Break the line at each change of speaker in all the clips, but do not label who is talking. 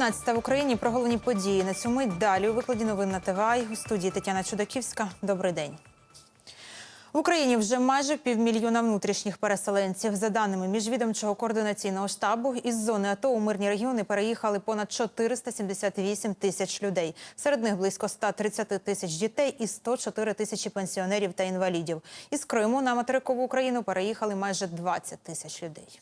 19 в Україні про головні події на цю мить. Далі у викладі новин на ТВА у студії Тетяна Чудаківська. Добрий день. В Україні вже майже півмільйона внутрішніх переселенців. За даними міжвідомчого координаційного штабу, із зони АТО у мирні регіони переїхали понад 478 тисяч людей. Серед них близько 130 тисяч дітей і 104 тисячі пенсіонерів та інвалідів. Із Криму на материкову Україну переїхали майже 20 тисяч людей.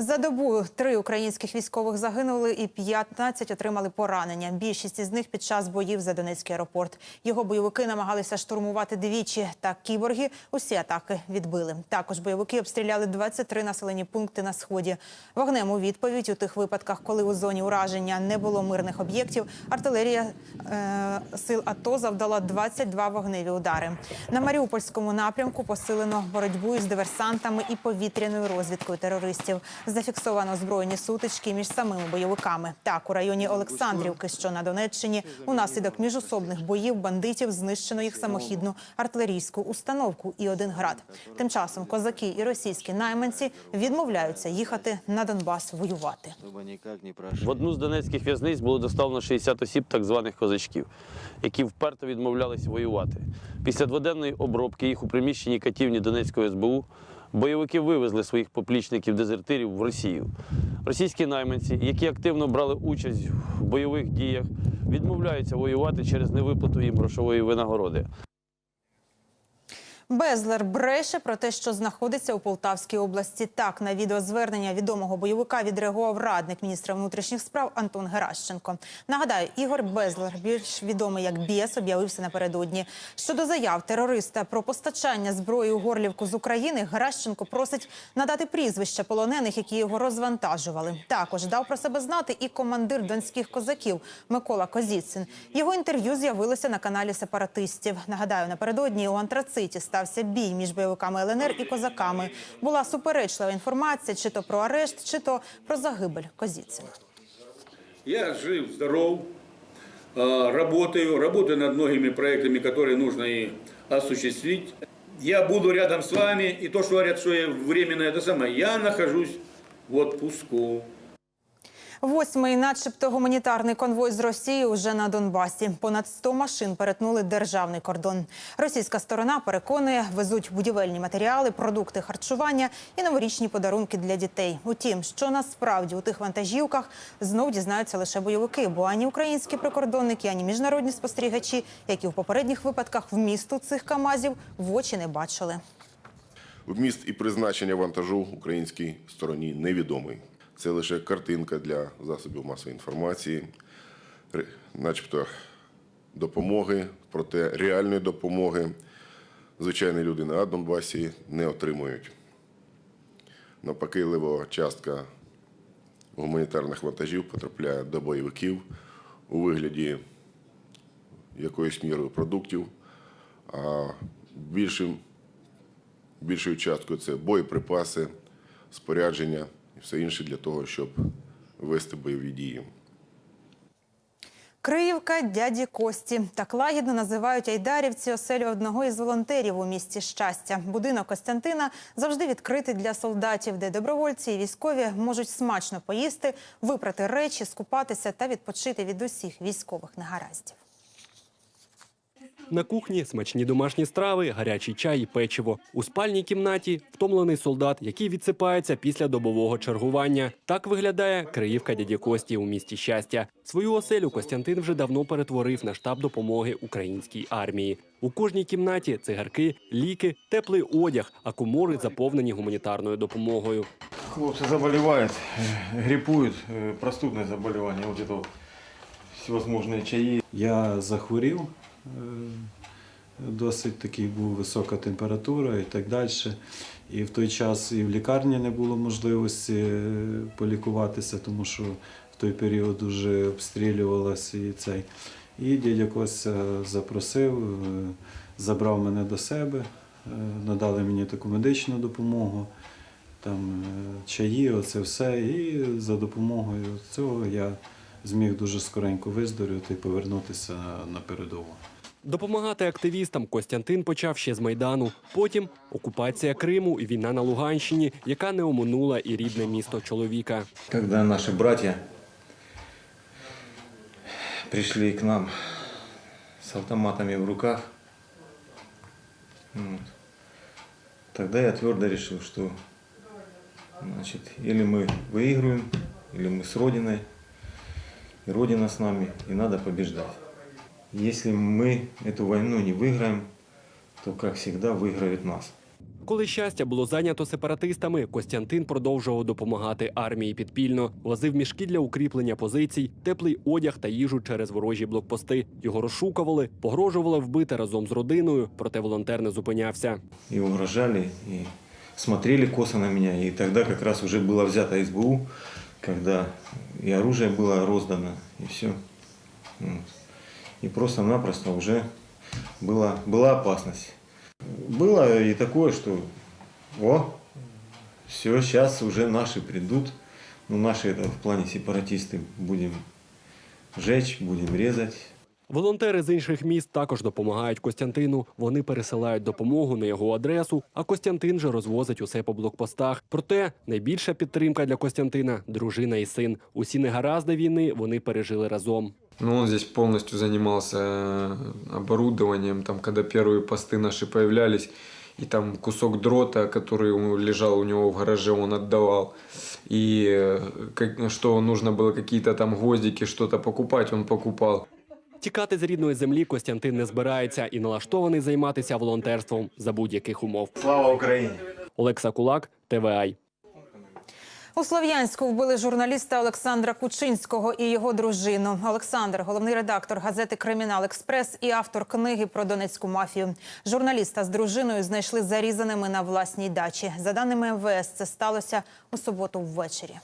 За добу три українських військових загинули і 15 отримали поранення. Більшість із них під час боїв за Донецький аеропорт. Його бойовики намагалися штурмувати двічі. Та кіборги усі атаки відбили. Також бойовики обстріляли 23 населені пункти на сході. Вогнем у відповідь у тих випадках, коли у зоні ураження не було мирних об'єктів, артилерія е, сил АТО завдала 22 вогневі удари. На Маріупольському напрямку посилено боротьбу із диверсантами і повітряною розвідкою терористів. Зафіксовано збройні сутички між самими бойовиками. Так, у районі Олександрівки, що на Донеччині, унаслідок міжусобних боїв бандитів знищено їх самохідну артилерійську установку і один град. Тим часом козаки і російські найманці відмовляються їхати на Донбас воювати.
В одну з донецьких в'язниць було доставлено 60 осіб так званих козачків, які вперто відмовлялись воювати. Після дводенної обробки їх у приміщенні катівні Донецької СБУ бойовики вивезли своїх поплічників-дезертирів в Росію. Російські найманці, які активно брали участь в бойових діях, відмовляються воювати через невиплату їм грошової винагороди.
Безлер бреше про те, що знаходиться у Полтавській області. Так на відеозвернення відомого бойовика відреагував радник міністра внутрішніх справ Антон Геращенко. Нагадаю, Ігор Безлер, більш відомий як Біс, об'явився напередодні. Щодо заяв терориста про постачання зброї у горлівку з України, Геращенко просить надати прізвища полонених, які його розвантажували. Також дав про себе знати і командир донських козаків Микола Козіцин. Його інтерв'ю з'явилося на каналі сепаратистів. Нагадаю, напередодні у антрациті стався бій між бойовиками ЛНР і козаками. Була суперечлива інформація, чи то про арешт, чи то про загибель Козіцина.
Я жив, здоров, э, работаю, работаю над многими проектами, которые нужно и осуществить. Я буду рядом с вами, и то, что говорят, что я временно это самое, я нахожусь в отпуску.
Восьмий, начебто, гуманітарний конвой з Росії уже на Донбасі. Понад 100 машин перетнули державний кордон. Російська сторона переконує, везуть будівельні матеріали, продукти харчування і новорічні подарунки для дітей. Утім, що насправді у тих вантажівках знов дізнаються лише бойовики, бо ані українські прикордонники, ані міжнародні спостерігачі, які в попередніх випадках вмісту цих камазів в очі не бачили.
Вміст і призначення вантажу українській стороні невідомий. Це лише картинка для засобів масової інформації, начебто допомоги, проте реальної допомоги звичайні люди на Донбасі не отримують. Навпаки, лева частка гуманітарних вантажів потрапляє до бойовиків у вигляді якоюсь мірою продуктів, а більшим більшою часткою це боєприпаси, спорядження і все інше для того, щоб вести бойові дії.
Криївка дяді Кості. Так лагідно називають айдарівці оселю одного із волонтерів у місті щастя. Будинок Костянтина завжди відкритий для солдатів, де добровольці і військові можуть смачно поїсти, випрати речі, скупатися та відпочити від усіх військових негараздів.
На кухні смачні домашні страви, гарячий чай і печиво. У спальній кімнаті втомлений солдат, який відсипається після добового чергування. Так виглядає Криївка дяді Кості у місті щастя. Свою оселю Костянтин вже давно перетворив на штаб допомоги українській армії. У кожній кімнаті цигарки, ліки, теплий одяг, а комори заповнені гуманітарною допомогою.
Хлопцы заболевают, э, гриппуют, э, простудное заболевание, вот это вот всевозможные чаи.
Я захворів, е, досить такий був висока температура і так далі. І в той час і в лікарні не було можливості е, полікуватися, тому що в той період дуже обстрілювалося і цей. І дядя Костя запросив, е, забрав мене до себе, е, надали мені таку медичну допомогу, там е, чаї, оце все. І за допомогою цього я зміг дуже скоренько виздоровити і повернутися на передову.
Допомагати активістам Костянтин почав ще з Майдану. Потім окупація Криму і війна на Луганщині, яка не оминула і рідне місто чоловіка.
Когда наши братья пришли к нам с автоматами в руках, вот, тогда я твердо решил, что значит, или мы выигрываем, или мы с Родиной, и Родина с нами, и надо побеждать. Если мы эту войну не выиграем, то, как всегда, выиграет нас.
Коли щастя було зайнято сепаратистами, Костянтин продовжував допомагати армії підпільно, возив мішки для укріплення позицій, теплий одяг та їжу через ворожі блокпости. Його розшукували, погрожували вбити разом з родиною, проте волонтер не зупинявся.
и угрожали, и смотрели косо на меня. И тогда как раз уже было взято СБУ, Когда и оружие было роздано, и все. И просто-напросто уже была, была опасность. Было и такое, что о, все, сейчас уже наши придут. Ну, наши это в плане сепаратисты будем жечь, будем резать.
Волонтери з інших міст також допомагають Костянтину. Вони пересилають допомогу на його адресу, а Костянтин же розвозить усе по блокпостах. Проте найбільша підтримка для Костянтина дружина і син. Усі негаразди війни вони пережили разом.
Ну, он здесь полностью занимался э, оборудованием, там, когда первые посты наши появлялись, и там кусок дрота, который у- лежал у него в гараже, он отдавал. И э, как- что нужно было какие-то там гвоздики, что-то покупать, он покупал.
Тікати з рідної землі Костянтин не збирається і налаштований займатися волонтерством за будь-яких умов.
Слава Украине!
Олекса Кулак, ТВАЙ.
У Слов'янську вбили журналіста Олександра Кучинського і його дружину. Олександр, головний редактор газети Кримінал Експрес і автор книги про донецьку мафію. Журналіста з дружиною знайшли зарізаними на власній дачі. За даними МВС, це сталося у суботу ввечері.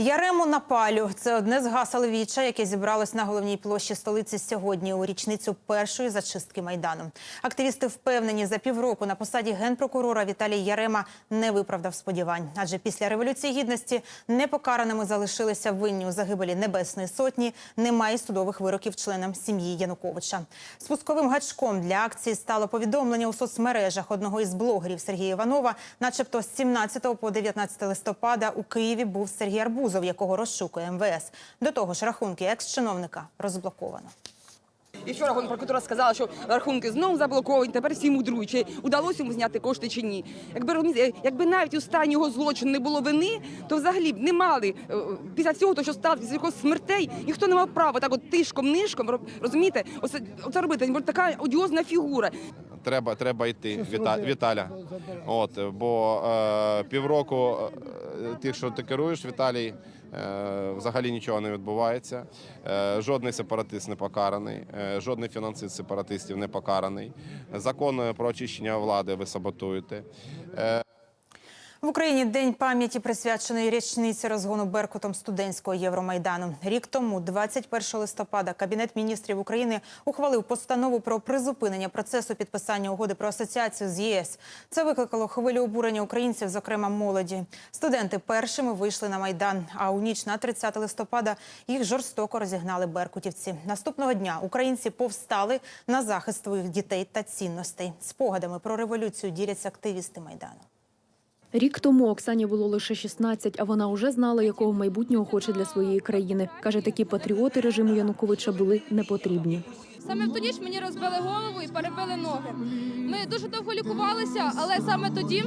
Ярему на палю це одне з гасел віча, яке зібралось на головній площі столиці сьогодні у річницю першої зачистки майдану. Активісти впевнені, за півроку на посаді генпрокурора Віталій Ярема не виправдав сподівань, адже після революції гідності непокараними залишилися винні у загибелі Небесної сотні. Немає судових вироків членам сім'ї Януковича. Спусковим гачком для акції стало повідомлення у соцмережах одного із блогерів Сергія Іванова, начебто з 17 по 19 листопада у Києві був Сергій Арбузов, якого розшукує МВС. До того ж, рахунки екс-чиновника розблоковано.
І вчора прокуратура сказала, що рахунки знову заблоковані, тепер всі мудрують, чи удалося йому зняти кошти чи ні. Якби якби навіть у стані його злочину не було вини, то взагалі б не мали е, після всього того, що сталося, після його смертей, ніхто не мав права так от тишком нишком розумієте, оце, оце робити. Він така одіозна фігура.
треба, треба йти, Віта, Віталя. От, бо е, півроку е, тих, що ти керуєш, Віталій, е, взагалі нічого не відбувається. Е, жодний сепаратист не покараний, е, жодний фінансист сепаратистів не покараний. Закон про очищення влади ви саботуєте.
В Україні день пам'яті присвячений річниці розгону Беркутом студентського Євромайдану. Рік тому, 21 листопада, Кабінет міністрів України ухвалив постанову про призупинення процесу підписання угоди про асоціацію з ЄС. Це викликало хвилю обурення українців, зокрема молоді. Студенти першими вийшли на майдан. А у ніч на 30 листопада їх жорстоко розігнали беркутівці. Наступного дня українці повстали на захист своїх дітей та цінностей. Спогадами про революцію діляться активісти майдану.
Рік тому Оксані було лише 16, а вона вже знала, якого майбутнього хоче для своєї країни. Каже, такі патріоти режиму Януковича були не потрібні.
Саме в ту ніч мені розбили голову і перебили ноги. Ми дуже довго лікувалися, але саме тоді,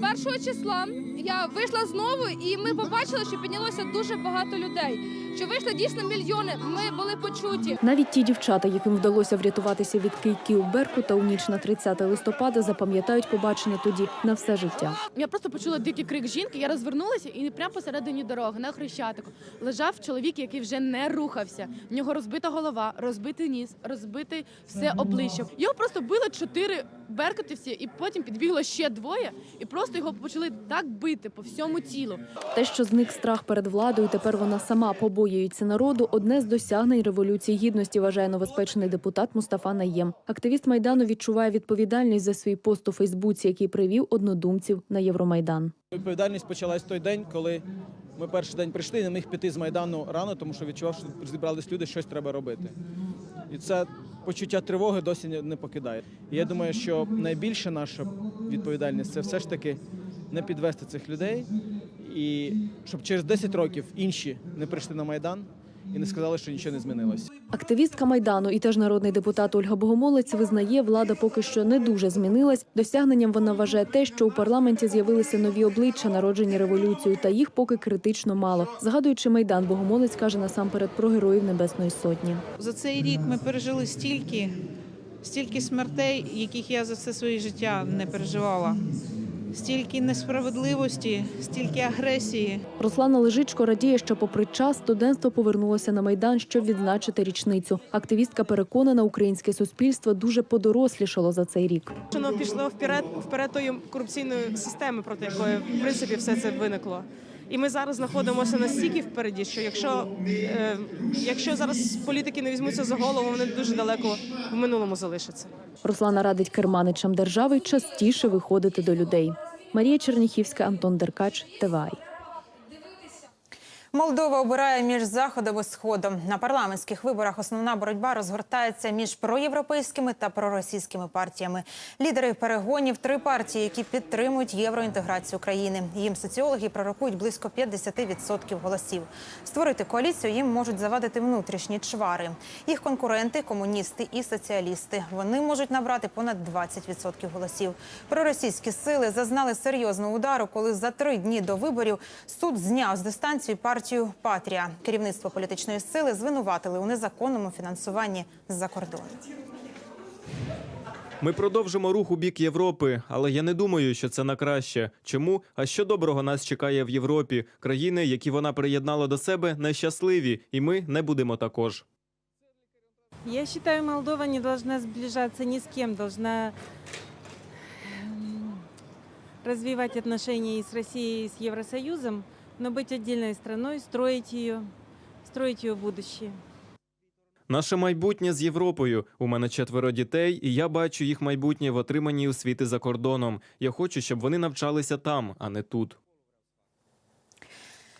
першого числа, я вийшла знову, і ми побачили, що піднялося дуже багато людей. Що вийшли дійсно мільйони. Ми були почуті.
Навіть ті дівчата, яким вдалося врятуватися від кийків Беркута у ніч на 30 листопада, запам'ятають побачене тоді на все життя.
Я просто почула дикий крик жінки. Я розвернулася і прямо посередині дороги на хрещатику лежав чоловік, який вже не рухався. В нього розбита голова, розбитий ніс, розбите все обличчя. Його просто били чотири беркутівці, і потім підбігло ще двоє, і просто його почали так бити по всьому тілу.
Те, що зник страх перед владою, тепер вона сама побоюється народу. Одне з досягнень революції гідності вважає новоспечений депутат Мустафа Наєм. Активіст майдану відчуває відповідальність за свій пост у Фейсбуці, який привів однодумців на Євромайдан.
Відповідальність почалась той день, коли ми перший день прийшли і не міг піти з майдану рано, тому що відчував, що зібрались люди, щось треба робити. І це почуття тривоги досі не покидає. І я думаю, що найбільша наша відповідальність це все ж таки не підвести цих людей, і щоб через 10 років інші не прийшли на майдан і не сказали, що нічого не змінилось.
Активістка майдану і теж народний депутат Ольга Богомолець визнає, влада поки що не дуже змінилась. Досягненням вона вважає те, що у парламенті з'явилися нові обличчя, народжені революцією, та їх поки критично мало. Згадуючи майдан, Богомолець каже насамперед про героїв Небесної Сотні.
За цей рік ми пережили стільки, стільки смертей, яких я за все своє життя не переживала. Стільки несправедливості, стільки агресії.
Руслана Лежичко радіє, що попри час студентство повернулося на майдан, щоб відзначити річницю. Активістка переконана, українське суспільство дуже подорослішало за цей рік.
Воно пішло вперед, вперед тої корупційної системи, проти якої в принципі все це виникло. І ми зараз знаходимося настільки впереді, що якщо, е, якщо зараз політики не візьмуться за голову, вони дуже далеко в минулому залишаться.
Руслана радить керманичам держави частіше виходити до людей. Марія Черніхівська, Антон Деркач, ТВАЙ.
Молдова обирає між заходом і сходом. На парламентських виборах основна боротьба розгортається між проєвропейськими та проросійськими партіями. Лідери перегонів три партії, які підтримують євроінтеграцію країни. Їм соціологи пророкують близько 50% голосів. Створити коаліцію їм можуть завадити внутрішні чвари. Їх конкуренти комуністи і соціалісти. Вони можуть набрати понад 20% голосів. Проросійські сили зазнали серйозного удару, коли за три дні до виборів суд зняв з дистанції партію Патрія. Керівництво політичної сили звинуватили у незаконному фінансуванні з-за кордону.
Ми продовжимо рух у бік Європи, але я не думаю, що це на краще. Чому? А що доброго нас чекає в Європі? Країни, які вона приєднала до себе, нещасливі, і ми не будемо також.
Я считаю, Молдова не должна сближаться ни с кем, должна м, развивать отношения и с Россией, и с Евросоюзом, но быть отдельной страной, строить ее, строить ее будущее.
Наше майбутнє з Європою. У мене четверо дітей, і я бачу їх майбутнє в отриманні освіти за кордоном. Я хочу, щоб вони навчалися там, а не тут.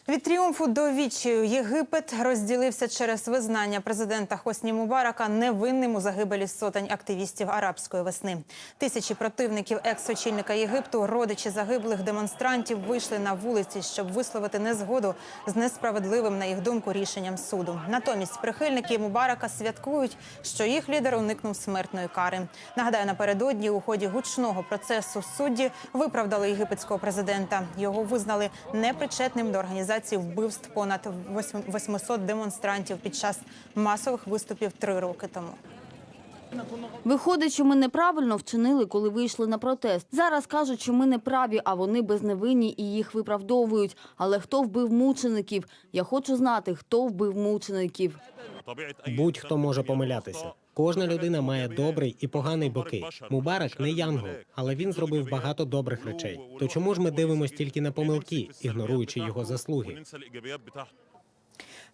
Від тріумфу до відчаю Єгипет розділився через визнання президента Хосні Мубарака невинним у загибелі сотень активістів арабської весни. Тисячі противників екс-очільника Єгипту, родичі загиблих демонстрантів, вийшли на вулиці, щоб висловити незгоду з несправедливим, на їх думку, рішенням суду. Натомість прихильники Мубарака святкують, що їх лідер уникнув смертної кари. Нагадаю, напередодні у ході гучного процесу судді виправдали єгипетського президента. Його визнали непричетним до організації вбивств понад 800 демонстрантів під час масових виступів три роки тому.
Виходить, що ми неправильно вчинили, коли вийшли на протест. Зараз кажуть, що ми не праві, а вони безневинні і їх виправдовують. Але хто вбив мучеників? Я хочу знати, хто вбив мучеників.
Будь-хто може помилятися. Кожна людина має добрий і поганий боки. Мубарак не янгол, але він зробив багато добрих речей. То чому ж ми дивимося тільки на помилки, ігноруючи його заслуги?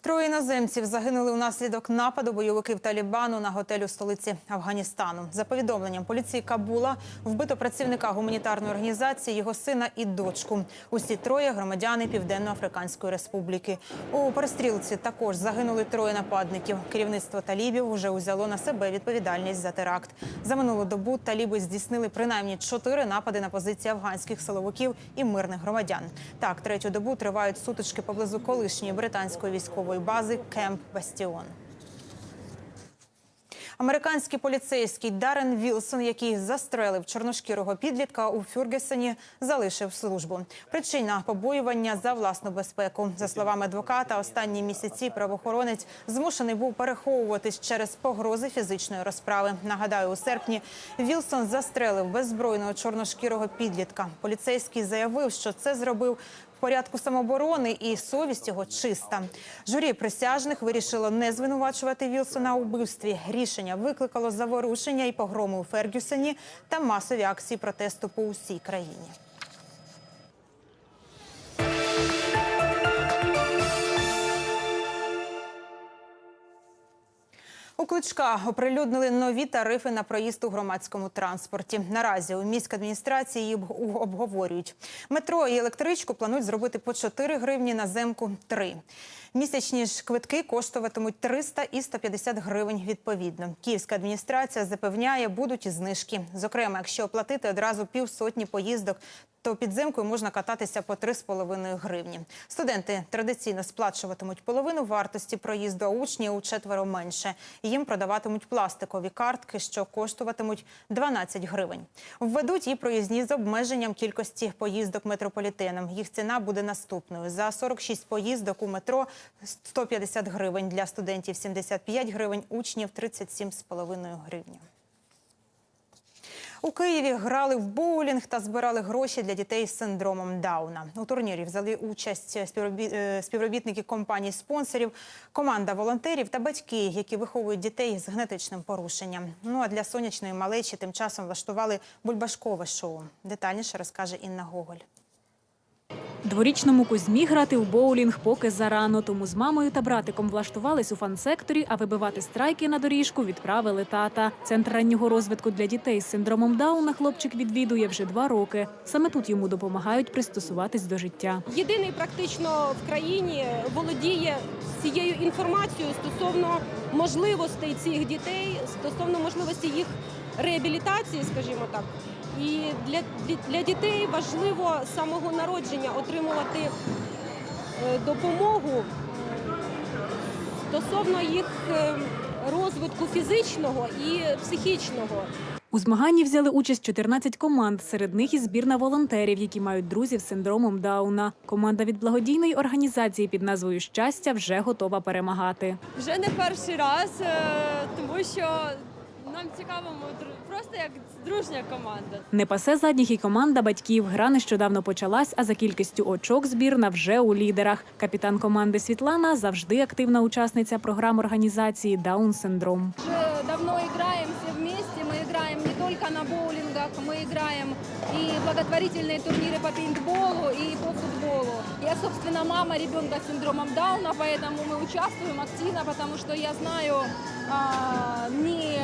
Троє іноземців загинули внаслідок нападу бойовиків Талібану на готель у столиці Афганістану. За повідомленням поліції Кабула вбито працівника гуманітарної організації, його сина і дочку. Усі троє громадяни Південно-Африканської Республіки. У перестрілці також загинули троє нападників. Керівництво талібів вже узяло на себе відповідальність за теракт. За минулу добу таліби здійснили принаймні чотири напади на позиції афганських силовиків і мирних громадян. Так, третю добу тривають сутички поблизу колишньої британської військової бази Кемп Бастіон. Американський поліцейський Дарен Вілсон, який застрелив чорношкірого підлітка у Фюргесені, залишив службу. Причина побоювання за власну безпеку. За словами адвоката, останні місяці правоохоронець змушений був переховуватись через погрози фізичної розправи. Нагадаю, у серпні Вілсон застрелив беззбройного чорношкірого підлітка. Поліцейський заявив, що це зробив порядку самооборони і совість його чиста. Журі присяжних вирішило не звинувачувати Вілсона у вбивстві. Рішення викликало заворушення і погроми у Фергюсені та масові акції протесту по усій країні. У Кличка оприлюднили нові тарифи на проїзд у громадському транспорті. Наразі у міській адміністрації їх обговорюють. Метро і електричку планують зробити по 4 гривні, наземку – 3. Місячні ж квитки коштуватимуть 300 і 150 гривень відповідно. Київська адміністрація запевняє, будуть і знижки. Зокрема, якщо оплатити одразу півсотні поїздок, то підземкою можна кататися по 3,5 гривні. Студенти традиційно сплачуватимуть половину вартості проїзду, а учні у четверо менше. Їм продаватимуть пластикові картки, що коштуватимуть 12 гривень. Введуть і проїзні з обмеженням кількості поїздок метрополітеном. Їх ціна буде наступною: за 46 поїздок у метро 150 гривень для студентів, 75 гривень, учнів 37,5 гривень. У Києві грали в боулінг та збирали гроші для дітей з синдромом Дауна. У турнірі взяли участь е, співробітники компаній спонсорів, команда волонтерів та батьки, які виховують дітей з генетичним порушенням. Ну а для сонячної малечі тим часом влаштували бульбашкове шоу. Детальніше розкаже Інна Гоголь.
Дворічному Кузьмі грати в боулінг поки зарано, тому з мамою та братиком влаштувались у фан-секторі, а вибивати страйки на доріжку відправили тата. Центр раннього розвитку для дітей з синдромом Дауна хлопчик відвідує вже два роки. Саме тут йому допомагають пристосуватись до життя.
Єдиний практично в країні володіє цією інформацією стосовно можливостей цих дітей, стосовно можливості їх реабілітації, скажімо так. І для, для, для дітей важливо з самого народження отримувати е, допомогу стосовно їх е, розвитку фізичного і психічного.
У змаганні взяли участь 14 команд. Серед них і збірна волонтерів, які мають друзів з синдромом Дауна. Команда від благодійної організації під назвою Щастя вже готова перемагати.
Вже не перший раз, е, тому що нам цікаво, ми просто як дружня команда.
Не пасе задніх і команда батьків. Гра нещодавно почалась, а за кількістю очок збірна вже у лідерах. Капітан команди Світлана завжди активна учасниця програм організації Даун синдром.
Вже давно граємося в місті. Ми граємо не только на боулінгах, ми играем и благотворительные турниры по пейнтболу и по футболу. Я, собственно, мама ребенка с синдромом Дауна, поэтому мы участвуем активно, потому что я знаю а, не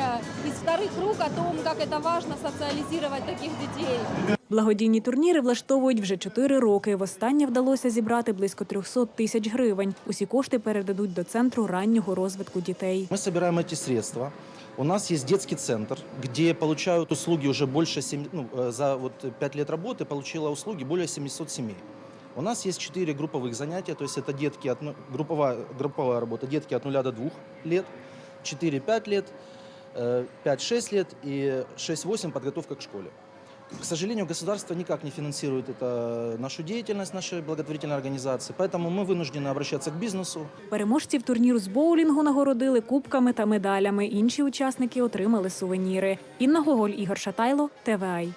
из вторых рук о том, как это важно социализировать таких детей.
Благодійні турніри влаштовують вже чотири роки. Востаннє вдалося зібрати близько 300 тисяч гривень. Усі кошти передадуть до центру раннього розвитку дітей.
Мы собираем эти средства. У нас есть детский центр, где получают услуги уже больше, сем- ну, э, за вот 5 лет работы получила услуги более 700 семей. У нас есть 4 групповых занятия, то есть это детки, от, групповая, групповая работа, детки от 0 до 2 лет, 4-5 лет, э, 5-6 лет и 6-8 подготовка к школе. К сожалению, государство никак не финансирует это, нашу деятельность, нашей благотворительной организации, поэтому мы вынуждены обращаться к бизнесу,
Переможців турніру з боулінгу нагородили кубками та медалями. Інші учасники отримали сувеніри. Інна Гоголь, Ігор Шатайло, ТВАЙ.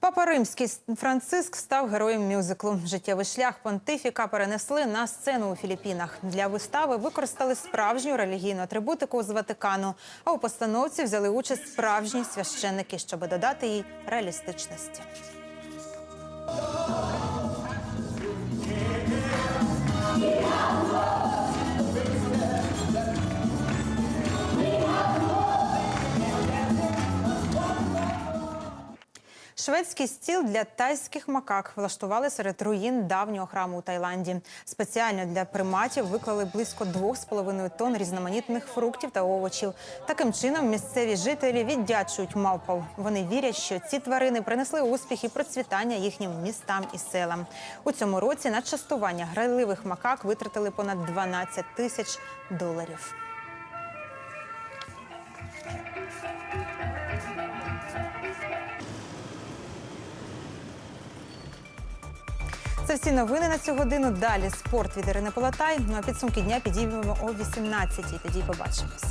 Папа Римський Франциск став героєм мюзиклу. Життєвий шлях понтифіка перенесли на сцену у Філіппінах. Для вистави використали справжню релігійну атрибутику з Ватикану. А у постановці взяли участь справжні священники, щоб додати їй реалістичності. Шведський стіл для тайських макак влаштували серед руїн давнього храму у Таїланді. Спеціально для приматів виклали близько 2,5 тонн різноманітних фруктів та овочів. Таким чином місцеві жителі віддячують мавпам. Вони вірять, що ці тварини принесли успіх і процвітання їхнім містам і селам. У цьому році на частування грайливих макак витратили понад 12 тисяч доларів. Це всі новини на цю годину. Далі спорт від Ірини Полатай. Ну а підсумки дня підіймемо о 18-й. Тоді побачимось.